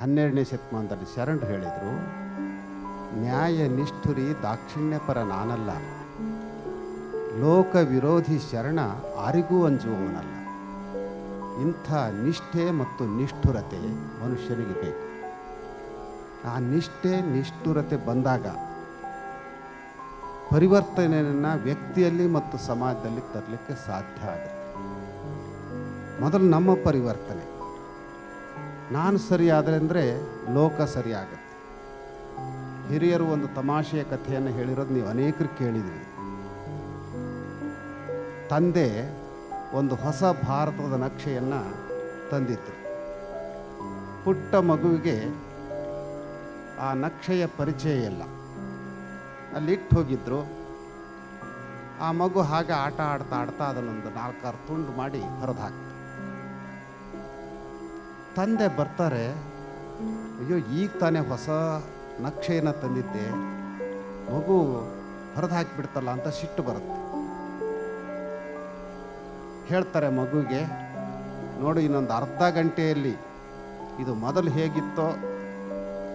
ಹನ್ನೆರಡನೇ ಶತಮಾನದಲ್ಲಿ ಶರಣರು ಹೇಳಿದರು, ನ್ಯಾಯ ನಿಷ್ಠುರಿ ದಾಕ್ಷಿಣ್ಯಪರ ನಾನಲ್ಲ. ಲೋಕ ವಿರೋಧಿ ಶರಣ ಆರಿಗೂ ಅಂಜುವವನಲ್ಲ. ಇಂಥ ನಿಷ್ಠೆ ಮತ್ತು ನಿಷ್ಠುರತೆ ಮನುಷ್ಯನಿಗೆ ಬೇಕು. ಆ ನಿಷ್ಠೆ, ನಿಷ್ಠುರತೆ ಬಂದಾಗ ಪರಿವರ್ತನೆಯನ್ನು ವ್ಯಕ್ತಿಯಲ್ಲಿ ಮತ್ತು ಸಮಾಜದಲ್ಲಿ ತರಲಿಕ್ಕೆ ಸಾಧ್ಯ ಆಗುತ್ತೆ. ಮೊದಲು ನಮ್ಮ ಪರಿವರ್ತನೆ. ನಾನು ಸರಿಯಾದರೆ ಅಂದರೆ ಲೋಕ ಸರಿಯಾಗುತ್ತೆ ಹಿರಿಯರು ಒಂದು ತಮಾಷೆಯ ಕಥೆಯನ್ನು ಹೇಳಿರೋದು ನೀವು ಅನೇಕರು ಕೇಳಿದ್ರಿ. ತಂದೆ ಒಂದು ಹೊಸ ಭಾರತದ ನಕ್ಷೆಯನ್ನು ತಂದಿದ್ದರು ಪುಟ್ಟ ಮಗುವಿಗೆ ಆ ನಕ್ಷೆಯ ಪರಿಚಯ ಇಲ್ಲ. ಅಲ್ಲಿಟ್ಟು ಹೋಗಿದ್ದರು ಆ ಮಗು ಹಾಗೆ ಆಟ ಆಡ್ತಾ ಆಡ್ತಾ ಅದನ್ನೊಂದು ನಾಲ್ಕಾರು ತುಂಡು ಮಾಡಿ ಹೊರದು ಹಾಕ್ತಾರೆ ತಂದೆ ಬರ್ತಾರೆ, ಅಯ್ಯೋ, ಈಗ ತಾನೇ ಹೊಸ ನಕ್ಷೆಯನ್ನು ತಂದಿದ್ದೆ, ಮಗು ಹೊರದು ಹಾಕಿಬಿಡ್ತಲ್ಲ ಅಂತ ಸಿಟ್ಟು ಬರುತ್ತೆ. ಹೇಳ್ತಾರೆ ಮಗುಗೆ, ನೋಡು, ಇನ್ನೊಂದು ಅರ್ಧ ಗಂಟೆಯಲ್ಲಿ ಇದು ಮೊದಲು ಹೇಗಿತ್ತೋ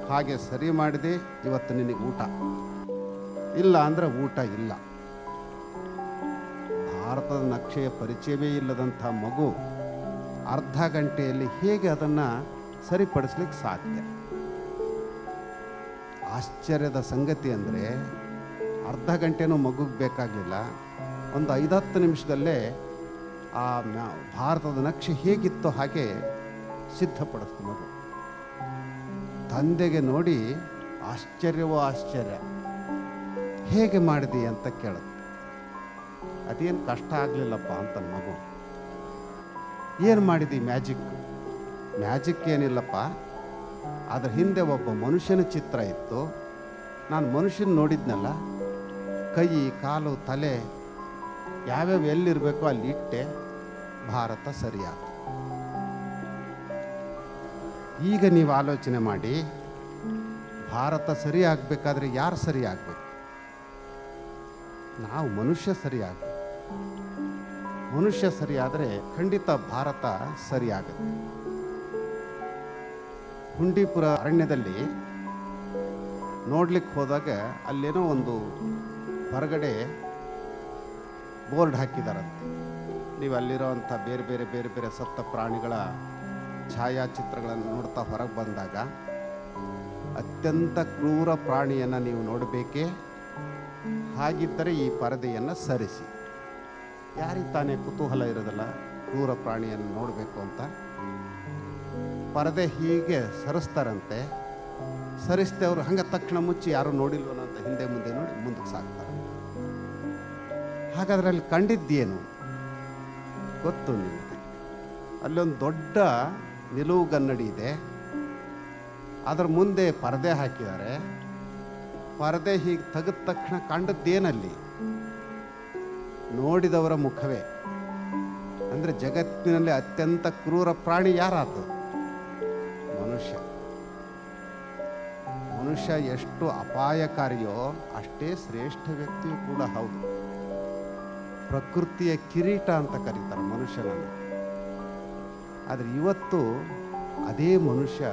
ಹಾಗೆ ಸರಿ ಮಾಡಿದೆ, ಇವತ್ತು ನಿನಗೆ ಊಟ. ಇಲ್ಲ ಅಂದರೆ ಊಟ ಇಲ್ಲ. ಭಾರತದ ನಕ್ಷೆಯ ಪರಿಚಯವೇ ಇಲ್ಲದಂಥ ಮಗು ಅರ್ಧ ಗಂಟೆಯಲ್ಲಿ ಹೇಗೆ ಅದನ್ನು ಸರಿಪಡಿಸ್ಲಿಕ್ಕೆ ಸಾಧ್ಯ? ಆಶ್ಚರ್ಯದ ಸಂಗತಿ ಅಂದರೆ ಅರ್ಧ ಗಂಟೆನೂ ಮಗುಗೆ ಬೇಕಾಗಲಿಲ್ಲ. ಒಂದು ಐದತ್ತು ನಿಮಿಷದಲ್ಲೇ ಆ ಭಾರತದ ನಕ್ಷೆ ಹೇಗಿತ್ತೋ ಹಾಗೆ ಸಿದ್ಧಪಡಿಸ್ತು ಮಗು. ತಂದೆಗೆ ನೋಡಿ ಆಶ್ಚರ್ಯವೋ ಆಶ್ಚರ್ಯ. ಹೇಗೆ ಮಾಡಿದಿ ಅಂತ ಕೇಳುತ್ತೆ. ಅದೇನು ಕಷ್ಟ ಆಗಲಿಲ್ಲಪ್ಪ ಅಂತ ಮಗು. ಏನು ಮಾಡಿದಿ ಮ್ಯಾಜಿಕ್? ಮ್ಯಾಜಿಕ್ ಏನಿಲ್ಲಪ್ಪ. ಅದ್ರ ಹಿಂದೆ ಒಬ್ಬ ಮನುಷ್ಯನ ಚಿತ್ರ ಇತ್ತು. ನಾನು ಮನುಷ್ಯನ ನೋಡಿದ್ನಲ್ಲ, ಕೈ, ಕಾಲು, ತಲೆ ಯಾವ್ಯಾವ ಎಲ್ಲಿರಬೇಕೋ ಅಲ್ಲಿ ಇಟ್ಟೆ ಭಾರತ ಸರಿಯಾದ ಈಗ ನೀವು ಆಲೋಚನೆ ಮಾಡಿ, ಭಾರತ ಸರಿ ಆಗಬೇಕಾದ್ರೆ ಯಾರು ಸರಿ ಆಗಬೇಕು ನಾವು ಮನುಷ್ಯ ಸರಿಯಾಗಬೇಕು. ಮನುಷ್ಯ ಸರಿಯಾದರೆ ಖಂಡಿತ ಭಾರತ ಸರಿಯಾಗುತ್ತೆ ಹುಂಡಿಪುರ ಅರಣ್ಯದಲ್ಲಿ ನೋಡ್ಲಿಕ್ಕೆ ಹೋದಾಗ ಅಲ್ಲೇನೋ ಒಂದು ಹೊರಗಡೆ ಬೋರ್ಡ್ ಹಾಕಿದಾರಂತೆ. ನೀವು ಅಲ್ಲಿರೋವಂಥ ಬೇರೆ ಬೇರೆ ಬೇರೆ ಬೇರೆ ಸತ್ತ ಪ್ರಾಣಿಗಳ ಛಾಯಾಚಿತ್ರಗಳನ್ನು ನೋಡ್ತಾ ಹೊರಗೆ ಬಂದಾಗ ಅತ್ಯಂತ ಕ್ರೂರ ಪ್ರಾಣಿಯನ್ನು ನೀವು ನೋಡಬೇಕೇ? ಹಾಗಿದ್ದರೆ ಈ ಪರದೆಯನ್ನು ಸರಿಸಿ. ಯಾರಿಗೆ ತಾನೇ ಕುತೂಹಲ ಇರೋದಲ್ಲ ಕ್ರೂರ ಪ್ರಾಣಿಯನ್ನು ನೋಡಬೇಕು ಅಂತ? ಪರದೆ ಹೀಗೆ ಸರಿಸ್ತಾರಂತೆ ಸರಿಸ್ತೆ ಅವರು ಹಂಗೆ ತಕ್ಷಣ ಮುಚ್ಚಿ ಯಾರು ನೋಡಿಲ್ವನ ಅಂತ ಹಿಂದೆ ಮುಂದೆ ನೋಡಿ ಮುಂದಕ್ಕೆ ಸಾಕ್ತಾರೆ. ಹಾಗಾದ್ರೆ ಅಲ್ಲಿ ಕಂಡಿದ್ದೇನು? ಗೊತ್ತು ನಿಮಗೆ. ಅಲ್ಲೊಂದು ದೊಡ್ಡ ನಿಲುವುಗನ್ನಡಿ ಇದೆ. ಅದರ ಮುಂದೆ ಪರದೆ ಹಾಕಿದ್ದಾರೆ. ಪರದೆ ಹೀಗೆ ತೆಗೆದ ತಕ್ಷಣ ಕಂಡದ್ದೇನಲ್ಲಿ ನೋಡಿದವರ ಮುಖವೇ. ಅಂದರೆ ಜಗತ್ತಿನಲ್ಲಿ ಅತ್ಯಂತ ಕ್ರೂರ ಪ್ರಾಣಿ ಯಾರಾತು ಮನುಷ್ಯ. ಮನುಷ್ಯ ಎಷ್ಟು ಅಪಾಯಕಾರಿಯೋ ಅಷ್ಟೇ ಶ್ರೇಷ್ಠ ವ್ಯಕ್ತಿಯೂ ಕೂಡ ಹೌದು. ಪ್ರಕೃತಿಯ ಕಿರೀಟ ಅಂತ ಕರೀತಾರೆ ಮನುಷ್ಯನನ್ನು. ಆದರೆ ಇವತ್ತು ಅದೇ ಮನುಷ್ಯ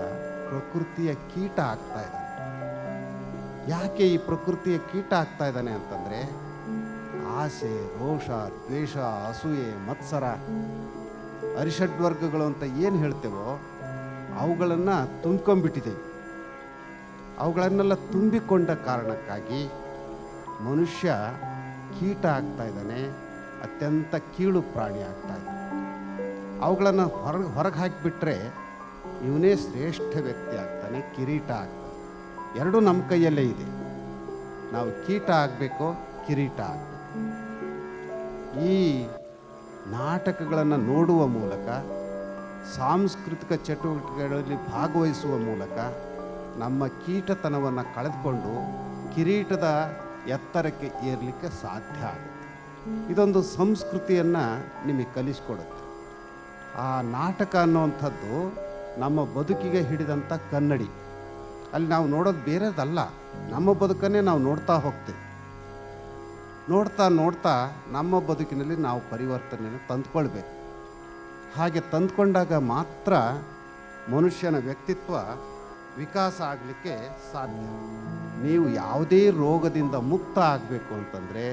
ಪ್ರಕೃತಿಯ ಕೀಟ ಆಗ್ತಾ ಇದ್ದಾನೆ. ಯಾಕೆ ಈ ಪ್ರಕೃತಿಯ ಕೀಟ ಆಗ್ತಾ ಇದ್ದಾನೆ ಅಂತಂದರೆ ಆಸೆ, ರೋಷ, ದ್ವೇಷ, ಅಸೂಯೆ, ಮತ್ಸರ ಅರಿಷಡ್ವರ್ಗಗಳು ಅಂತ ಏನು ಹೇಳ್ತೇವೋ ಅವುಗಳನ್ನು ತುಂಬ್ಕೊಂಡ್ಬಿಟ್ಟಿದ್ದೇವೆ ಅವುಗಳನ್ನೆಲ್ಲ ತುಂಬಿಕೊಂಡ ಕಾರಣಕ್ಕಾಗಿ ಮನುಷ್ಯ ಕೀಟ ಆಗ್ತಾ ಇದ್ದಾನೆ, ಅತ್ಯಂತ ಕೀಳು ಪ್ರಾಣಿ ಆಗ್ತಾ ಇದೆ. ಅವುಗಳನ್ನು ಹೊರಗೆ ಹೊರಗೆ ಹಾಕಿಬಿಟ್ರೆ ಇವನೇ ಶ್ರೇಷ್ಠ ವ್ಯಕ್ತಿ ಆಗ್ತಾನೆ, ಕಿರೀಟ ಆಗ್ತಾನೆ. ಎರಡೂ ನಮ್ಮ ಕೈಯಲ್ಲೇ ಇದೆ. ನಾವು ಕೀಟ ಆಗಬೇಕೋ, ಕಿರೀಟ ಆಗಬೇಕು. ಈ ನಾಟಕಗಳನ್ನು ನೋಡುವ ಮೂಲಕ, ಸಾಂಸ್ಕೃತಿಕ ಚಟುವಟಿಕೆಗಳಲ್ಲಿ ಭಾಗವಹಿಸುವ ಮೂಲಕ ನಮ್ಮ ಕೀಟತನವನ್ನು ಕಳೆದುಕೊಂಡು ಕಿರೀಟದ ಎತ್ತರಕ್ಕೆ ಏರಲಿಕ್ಕೆ ಸಾಧ್ಯ ಆಗುತ್ತೆ. ಇದೊಂದು ಸಂಸ್ಕೃತಿಯನ್ನು ನಿಮಗೆ ಕಲಿಸ್ಕೊಡುತ್ತೆ. ಆ ನಾಟಕ ಅನ್ನುವಂಥದ್ದು ನಮ್ಮ ಬದುಕಿಗೆ ಹಿಡಿದಂಥ ಕನ್ನಡಿ. ಅಲ್ಲಿ ನಾವು ನೋಡೋದು ಬೇರೆದಲ್ಲ, ನಮ್ಮ ಬದುಕನ್ನೇ ನಾವು ನೋಡ್ತಾ ಹೋಗ್ತೇವೆ. ನೋಡ್ತಾ ನೋಡ್ತಾ ನಮ್ಮ ಬದುಕಿನಲ್ಲಿ ನಾವು ಪರಿವರ್ತನೆಯನ್ನು ತಂದುಕೊಳ್ಬೇಕು. ಹಾಗೆ ತಂದುಕೊಂಡಾಗ ಮಾತ್ರ ಮನುಷ್ಯನ ವ್ಯಕ್ತಿತ್ವ ವಿಕಾಸ ಆಗಲಿಕ್ಕೆ ಸಾಧ್ಯ. ನೀವು ಯಾವುದೇ ರೋಗದಿಂದ ಮುಕ್ತ ಆಗಬೇಕು ಅಂತಂದರೆ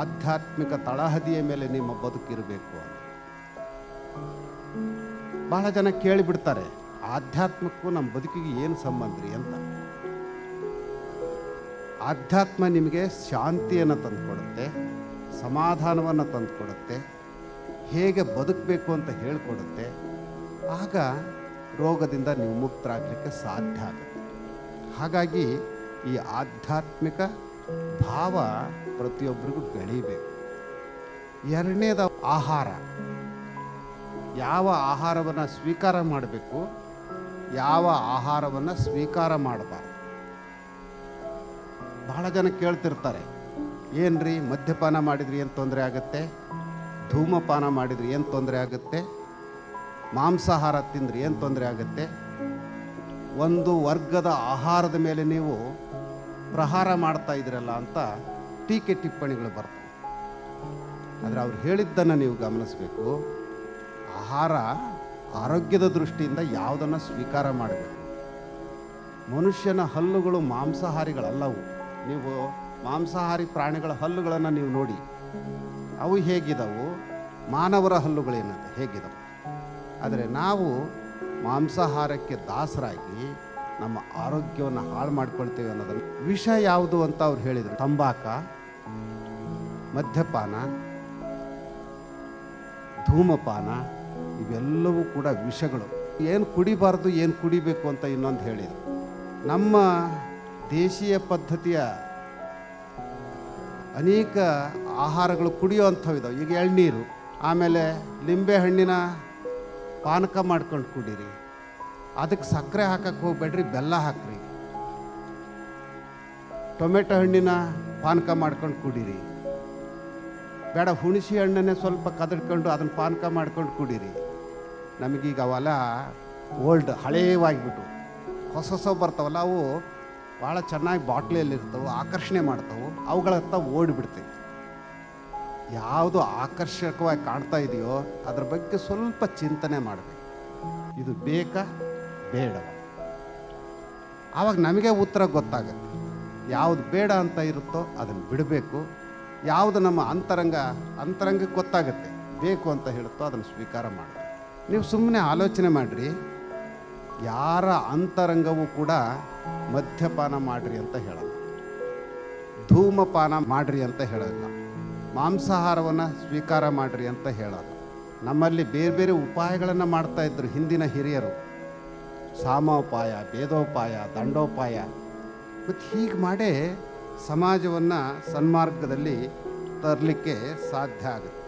ಆಧ್ಯಾತ್ಮಿಕ ತಳಹದಿಯ ಮೇಲೆ ನಿಮ್ಮ ಬದುಕಿರಬೇಕು ಅಂತ. ಬಹಳ ಜನ ಕೇಳಿಬಿಡ್ತಾರೆ, ಆಧ್ಯಾತ್ಮಕ್ಕೂ ನಮ್ಮ ಬದುಕಿಗೆ ಏನು ಸಂಬಂಧ ರೀ ಅಂತ. ಆಧ್ಯಾತ್ಮ ನಿಮಗೆ ಶಾಂತಿಯನ್ನು ತಂದುಕೊಡುತ್ತೆ, ಸಮಾಧಾನವನ್ನು ತಂದುಕೊಡುತ್ತೆ, ಹೇಗೆ ಬದುಕಬೇಕು ಅಂತ ಹೇಳಿಕೊಡುತ್ತೆ, ಆಗ ರೋಗದಿಂದ ನೀವು ಮುಕ್ತರಾಗಲಿಕ್ಕೆ ಸಾಧ್ಯ ಆಗುತ್ತೆ. ಹಾಗಾಗಿ ಈ ಆಧ್ಯಾತ್ಮಿಕ ಭಾವ ಪ್ರತಿಯೊಬ್ಬರಿಗೂ ಬೆಳೀಬೇಕು. ಎರಡನೇದ ಆಹಾರ. ಯಾವ ಆಹಾರವನ್ನು ಸ್ವೀಕಾರ ಮಾಡಬೇಕು, ಯಾವ ಆಹಾರವನ್ನು ಸ್ವೀಕಾರ ಮಾಡಬಾರ್ದು. ಬಹಳ ಜನ ಕೇಳ್ತಿರ್ತಾರೆ, ಏನ್ರಿ ಮದ್ಯಪಾನ ಮಾಡಿದ್ರಿ ಏನು ತೊಂದರೆ ಆಗುತ್ತೆ? ಧೂಮಪಾನ ಮಾಡಿದ್ರಿ ಏನು ತೊಂದರೆ ಆಗುತ್ತೆ? ಮಾಂಸಾಹಾರ ತಿಂದ್ರಿ ಏನು ತೊಂದರೆ ಆಗುತ್ತೆ? ಒಂದು ವರ್ಗದ ಆಹಾರದ ಮೇಲೆ ನೀವು ಪ್ರಹಾರ ಮಾಡ್ತಾ ಇದ್ದೀರಲ್ಲ ಅಂತ ಟೀಕೆ ಟಿಪ್ಪಣಿಗಳು ಬರ್ತವೆ. ಆದರೆ ಅವ್ರು ಹೇಳಿದ್ದನ್ನು ನೀವು ಗಮನಿಸಬೇಕು. ಆಹಾರ ಆರೋಗ್ಯದ ದೃಷ್ಟಿಯಿಂದ ಯಾವುದನ್ನು ಸ್ವೀಕಾರ ಮಾಡಬೇಕು. ಮನುಷ್ಯನ ಹಲ್ಲುಗಳು ಮಾಂಸಾಹಾರಿಗಳಲ್ಲವು ನೀವು ಮಾಂಸಾಹಾರಿ ಪ್ರಾಣಿಗಳ ಹಲ್ಲುಗಳನ್ನು ನೀವು ನೋಡಿ, ಅವು ಹೇಗಿದವು? ಮಾನವರ ಹಲ್ಲುಗಳೇನದು ಹೇಗಿದವು? ಆದರೆ ನಾವು ಮಾಂಸಾಹಾರಕ್ಕೆ ದಾಸರಾಗಿ ನಮ್ಮ ಆರೋಗ್ಯವನ್ನು ಹಾಳು ಮಾಡ್ಕೊಳ್ತೇವೆ ಅನ್ನೋದನ್ನು ವಿಷ ಯಾವುದು ಅಂತ ಅವ್ರು ಹೇಳಿದರು. ತಂಬಾಕ, ಮದ್ಯಪಾನ, ಧೂಮಪಾನ, ಇವೆಲ್ಲವೂ ಕೂಡ ವಿಷಗಳು. ಏನು ಕುಡಿಬಾರ್ದು, ಏನು ಕುಡಿಬೇಕು ಅಂತ ಇನ್ನೊಂದು ಹೇಳಿದರು. ನಮ್ಮ ದೇಶೀಯ ಪದ್ಧತಿಯ ಅನೇಕ ಆಹಾರಗಳು ಕುಡಿಯುವಂಥವು ಇದಾವೆ ಈಗ ಎಳ್ನೀರು, ಆಮೇಲೆ ಲಿಂಬೆ ಹಣ್ಣಿನ ಪಾನಕ ಮಾಡ್ಕೊಂಡು ಕುಡೀರಿ. ಅದಕ್ಕೆ ಸಕ್ಕರೆ ಹಾಕಕ್ಕೆ ಹೋಗ್ಬೇಡ್ರಿ, ಬೆಲ್ಲ ಹಾಕ್ರಿ. ಟೊಮೆಟೊ ಹಣ್ಣಿನ ಪಾನಕ ಮಾಡ್ಕೊಂಡು ಕುಡೀರಿ. ಬೇಡ, ಹುಣಸೆ ಹಣ್ಣನ್ನೇ ಸ್ವಲ್ಪ ಕದಡ್ಕೊಂಡು ಅದನ್ನು ಪಾನಕ ಮಾಡ್ಕೊಂಡು ಕುಡೀರಿ. ನಮಗೀಗ ಅವೆಲ್ಲ ಓಲ್ಡ್ ಹಳೇವಾಗಿಬಿಟ್ಟು ಹೊಸ ಹೊಸ ಬರ್ತಾವಲ್ಲ, ಅವು ಭಾಳ ಚೆನ್ನಾಗಿ ಬಾಟ್ಲಿಯಲ್ಲಿರ್ತವೆ, ಆಕರ್ಷಣೆ ಮಾಡ್ತಾವೆ, ಅವುಗಳತ್ತ ಓಡಿಬಿಡ್ತೀವಿ ಯಾವುದು ಆಕರ್ಷಕವಾಗಿ ಕಾಣ್ತಾ ಇದೆಯೋ ಅದ್ರ ಬಗ್ಗೆ ಸ್ವಲ್ಪ ಚಿಂತನೆ ಮಾಡಬೇಕು. ಇದು ಬೇಕಾ? ಬೇಡ ಆವಾಗ ನಮಗೆ ಉತ್ತರ ಗೊತ್ತಾಗುತ್ತೆ. ಯಾವುದು ಬೇಡ ಅಂತ ಇರುತ್ತೋ ಅದನ್ನು ಬಿಡಬೇಕು. ಯಾವುದು ನಮ್ಮ ಅಂತರಂಗ, ಅಂತರಂಗಕ್ಕೆ ಗೊತ್ತಾಗುತ್ತೆ. ಬೇಕು ಅಂತ ಹೇಳುತ್ತೋ ಅದನ್ನು ಸ್ವೀಕಾರ ಮಾಡಬೇಕು. ನೀವು ಸುಮ್ಮನೆ ಆಲೋಚನೆ ಮಾಡಿರಿ. ಯಾರ ಅಂತರಂಗವೂ ಕೂಡ ಮದ್ಯಪಾನ ಮಾಡ್ರಿ ಅಂತ ಹೇಳಲ್ಲ. ಧೂಮಪಾನ ಮಾಡ್ರಿ ಅಂತ ಹೇಳಲ್ಲ. ಮಾಂಸಾಹಾರವನ್ನು ಸ್ವೀಕಾರ ಮಾಡ್ರಿ ಅಂತ ಹೇಳಲ್ಲ. ನಮ್ಮಲ್ಲಿ ಬೇರೆ ಬೇರೆ ಉಪಾಯಗಳನ್ನು ಮಾಡ್ತಾ ಇದ್ರು ಹಿಂದಿನ ಹಿರಿಯರು. ಸಾಮೋಪಾಯ, ಭೇದೋಪಾಯ, ದಂಡೋಪಾಯ. ಮತ್ತು ಹೀಗೆ ಮಾಡೇ ಸಮಾಜವನ್ನು ಸನ್ಮಾರ್ಗದಲ್ಲಿ ತರಲಿಕ್ಕೆ ಸಾಧ್ಯ ಆಗುತ್ತೆ.